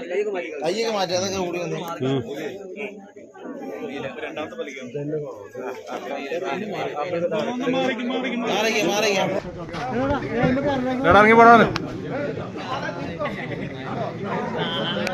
കയ്യൊക്കെ മാറ്റി അതൊക്കെ കൂടി വന്നു? ഇറങ്ങി പോടാ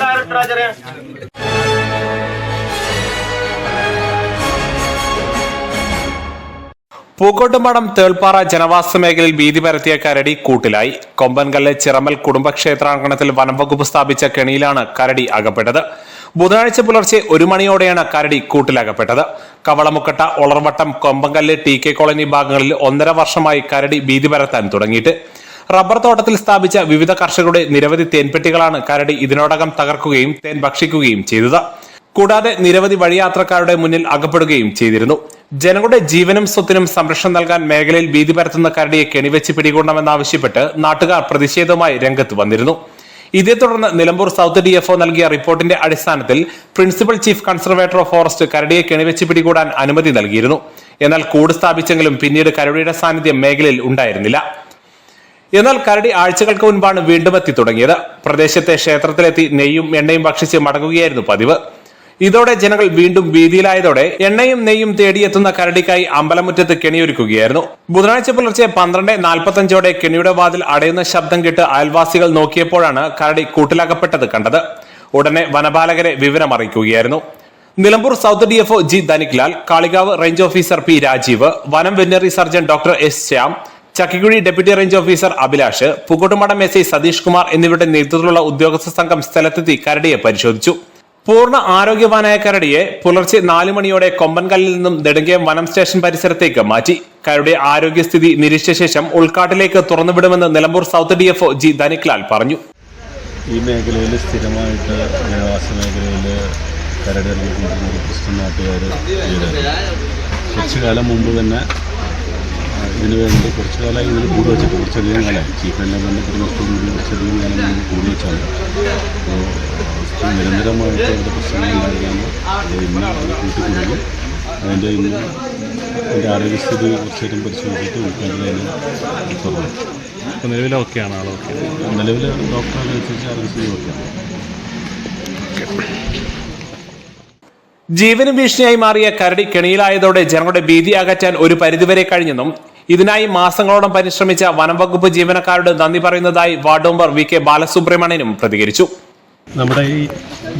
കടിച്ചോണ്ട് പൂക്കോട്ടുംപാടം തേൾപ്പാറ ജനവാസ മേഖലയിൽ ഭീതി പരത്തിയ കരടി കൂട്ടിലായി. കൊമ്പൻകല്ല് ചിറമൽ കുടുംബക്ഷേത്രാങ്കണത്തിൽ വനംവകുപ്പ് സ്ഥാപിച്ച കെണിയിലാണ് കരടി അകപ്പെട്ടത്. ബുധനാഴ്ച പുലർച്ചെ ഒരു മണിയോടെയാണ് കരടി കൂട്ടിലകപ്പെട്ടത്. Kavalamukkatta Olarvattam Kompankallu T K colony ഭാഗങ്ങളിൽ ഒന്നര വർഷമായി കരടി ഭീതി പരത്താൻ തുടങ്ങിയിട്ട്. റബ്ബർ തോട്ടത്തിൽ സ്ഥാപിച്ച വിവിധ കർഷകരുടെ നിരവധി തേൻപെട്ടികളാണ് കരടി ഇതിനോടകം തകർക്കുകയും തേൻ ഭക്ഷിക്കുകയും ചെയ്തത്. കൂടാതെ നിരവധി വഴിയാത്രക്കാരുടെ മുന്നിൽ അകപ്പെടുകയും ചെയ്തിരുന്നു. ജനങ്ങളുടെ ജീവനും സ്വത്തിനും സംരക്ഷണം നൽകാൻ മേഖലയിൽ ഭീതി പരത്തുന്ന കരടിയെ കെണിവെച്ച് പിടികൂടണമെന്നാവശ്യപ്പെട്ട് നാട്ടുകാർ പ്രതിഷേധവുമായി രംഗത്ത് വന്നിരുന്നു. ഇതേ തുടർന്ന് നിലമ്പൂർ സൗത്ത് ഡി എഫ് നൽകിയ റിപ്പോർട്ടിന്റെ അടിസ്ഥാനത്തിൽ principal chief conservator of forest കരടിയെ കെണിവെച്ച് പിടികൂടാൻ അനുമതി നൽകിയിരുന്നു. എന്നാൽ കൂട് സ്ഥാപിച്ചെങ്കിലും പിന്നീട് കരടിയുടെ സാന്നിധ്യം മേഖലയിൽ ഉണ്ടായിരുന്നില്ല. എന്നാൽ കരടി ആഴ്ചകൾക്ക് മുൻപാണ് വീണ്ടും എത്തി തുടങ്ങിയത്. പ്രദേശത്തെ ക്ഷേത്രത്തിലെത്തി നെയ്യും എണ്ണയും ഭക്ഷിച്ച് മടങ്ങുകയായിരുന്നു പതിവ്. ഇതോടെ ജനങ്ങൾ വീണ്ടും ഭീതിയിലായതോടെ എണ്ണയും നെയ്യും തേടിയെത്തുന്ന കരടിക്കായി അമ്പലമുറ്റത്ത് കെണിയൊരുക്കുകയായിരുന്നു. ബുധനാഴ്ച പുലർച്ചെ പന്ത്രണ്ട് നാൽപ്പത്തഞ്ചോടെ കെണിയുടെ വാതിൽ അടയുന്ന ശബ്ദം കേട്ട് അയൽവാസികൾ നോക്കിയപ്പോഴാണ് കരടി കൂട്ടിലകപ്പെട്ടത് കണ്ടത്. ഉടനെ വനപാലകരെ വിവരം അറിയിക്കുകയായിരുന്നു. Nilambur south D F G Dhaniklal Kalikavu range officer P Rajeev വനം veterinary surgeon doctor S Shyam Chakkikuzhi deputy range officer Abhilash Pukattumadam S I Satheesh Kumar എന്നിവരുടെ നേതൃത്വത്തിലുള്ള ഉദ്യോഗസ്ഥ സംഘം സ്ഥലത്തെത്തി കരടിയെ പരിശോധിച്ചു. പൂർണ ആരോഗ്യവാനായ കരടിയെ പുലർച്ചെ നാലു മണിയോടെ കൊമ്പൻകല്ലിൽ നിന്നും നെടുങ്കയം വനം സ്റ്റേഷൻ പരിസരത്തേക്ക് മാറ്റി. കരടിയുടെ ആരോഗ്യസ്ഥിതി നിരീക്ഷിച്ച ശേഷം ഉൾക്കാട്ടിലേക്ക് തുറന്നുവിടുമെന്ന് Nilambur south D F G Dhaniklal പറഞ്ഞു. ഈ മേഖലയിൽ സ്ഥിരമായിട്ട് ജനവാസ മേഖലയിൽ കരടി ക്രിസ്ത്യൻ നാട്ടുകാർ കുറച്ചു കാലം മുമ്പ് തന്നെ ഇതിനു വേണ്ടി കുറച്ച് കാലമായി ഇതിന് കൂടി വെച്ചിട്ട് കുറച്ചധികം കാലമായി. ചീഫ് എന്നെ ബന്ധപ്പെടുന്നതോടു കൂടി കുറച്ചധികം കാലം ഇതിന് കൂടി വെച്ചാണ്. അപ്പോൾ നിരന്തരമായിട്ട് ഇവിടെ പ്രശ്നങ്ങൾ ഉണ്ടായിരുന്നു അത് ഇന്ന് അത് കൂട്ടിക്കൊടുക്കും അതിന്റെ ഇന്ന് എന്റെ ആരോഗ്യസ്ഥിതി കുറച്ചേരം പരിശോധിച്ചിട്ട് ഉൾക്കാട്ടിൽ തുറന്നു അപ്പോൾ നിലവിൽ ഓക്കെയാണ് ആളൊക്കെ നിലവിൽ ഡോക്ടറിനനുസരിച്ച് ആരോഗ്യസ്ഥിതി ഓക്കെയാണ് ജീവനും ഭീഷണിയായി മാറിയ കരടി കെണിയിലായതോടെ ജനങ്ങളുടെ ഭീതി അകറ്റാൻ ഒരു പരിധിവരെ കഴിഞ്ഞെന്നും ഇതിനായി മാസങ്ങളോളം പരിശ്രമിച്ച വനംവകുപ്പ് ജീവനക്കാരോട് നന്ദി പറയുന്നതായി വാർഡ് മെമ്പർ വി കെ ബാലസുബ്രഹ്മണ്യനും പ്രതികരിച്ചു. നമ്മുടെ ഈ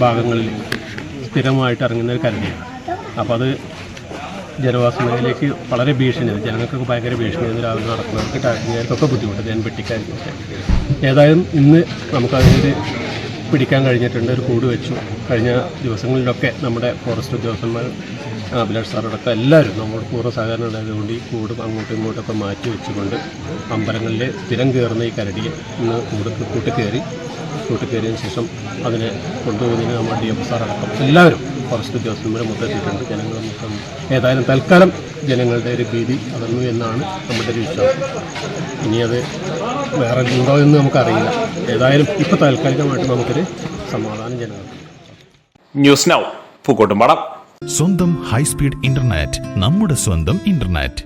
ഭാഗങ്ങളിൽ സ്ഥിരമായിട്ട് ഇറങ്ങുന്ന ഒരു കരടിയാണ്. അപ്പോൾ അത് ജനവാസ മേഖലയിലേക്ക് വളരെ ഭീഷണിയാണ്. ജനങ്ങൾക്കൊക്കെ ഭയങ്കര ഭീഷണിയാണ്. രാവിലെ നടക്കുന്നവർക്ക് ടാക്സിക്കാർക്കൊക്കെ ബുദ്ധിമുട്ട്. ഞാൻ വെട്ടിക്കാർക്കൊക്കെ ഏതായാലും ഇന്ന് നമുക്കതിനൊരു പിടിക്കാൻ കഴിഞ്ഞിട്ടുണ്ട് ഒരു കൂട് വെച്ചു. കഴിഞ്ഞ ദിവസങ്ങളിലൊക്കെ നമ്മുടെ ഫോറസ്റ്റ് ഉദ്യോഗസ്ഥന്മാർ അഭിലാഷ് സാറോടൊക്കെ എല്ലാവരും നമ്മുടെ പൂർവ സഹകരണം ഉണ്ടായതുകൊണ്ട് ഈ കൂടും അങ്ങോട്ടും ഇങ്ങോട്ടൊക്കെ മാറ്റി വെച്ചുകൊണ്ട് അമ്പലങ്ങളിൽ സ്ഥിരം കയറുന്ന ഈ കരടിയെ ഇന്ന് കൂട് കൂട്ടിക്കയറി കൂട്ടിക്കയറിയതിന് കൂട്ടി ശേഷം അതിനെ കൊണ്ടുപോകുന്നതിന് നമ്മുടെ ഡി എഫ് സാർ അടക്കം എല്ലാവരും ഫോറസ്റ്റ് ഉദ്യോഗസ്ഥന്മാർ മൊത്തത്തിയിട്ടുണ്ട് ജനങ്ങൾ മൊത്തം ഏതായാലും തൽക്കാലം ജനങ്ങളുടെ ഒരു ഭീതി അടന്നു എന്നാണ് നമ്മുടെ ഒരു വിശ്വാസം. ഇനി അത് വേറെ ഉണ്ടോ എന്ന് നമുക്കറിയില്ല. ഏതായാലും ഇപ്പോൾ താൽക്കാലികമായിട്ട് നമുക്കൊരു സമാധാനം ജനങ്ങൾ ന്യൂസ് നൗ പൂക്കോട്ടുംപാടം. സ്വന്തം ഹൈസ്പീഡ് ഇന്റർനെറ്റ് നമ്മുടെ സ്വന്തം ഇന്റർനെറ്റ്.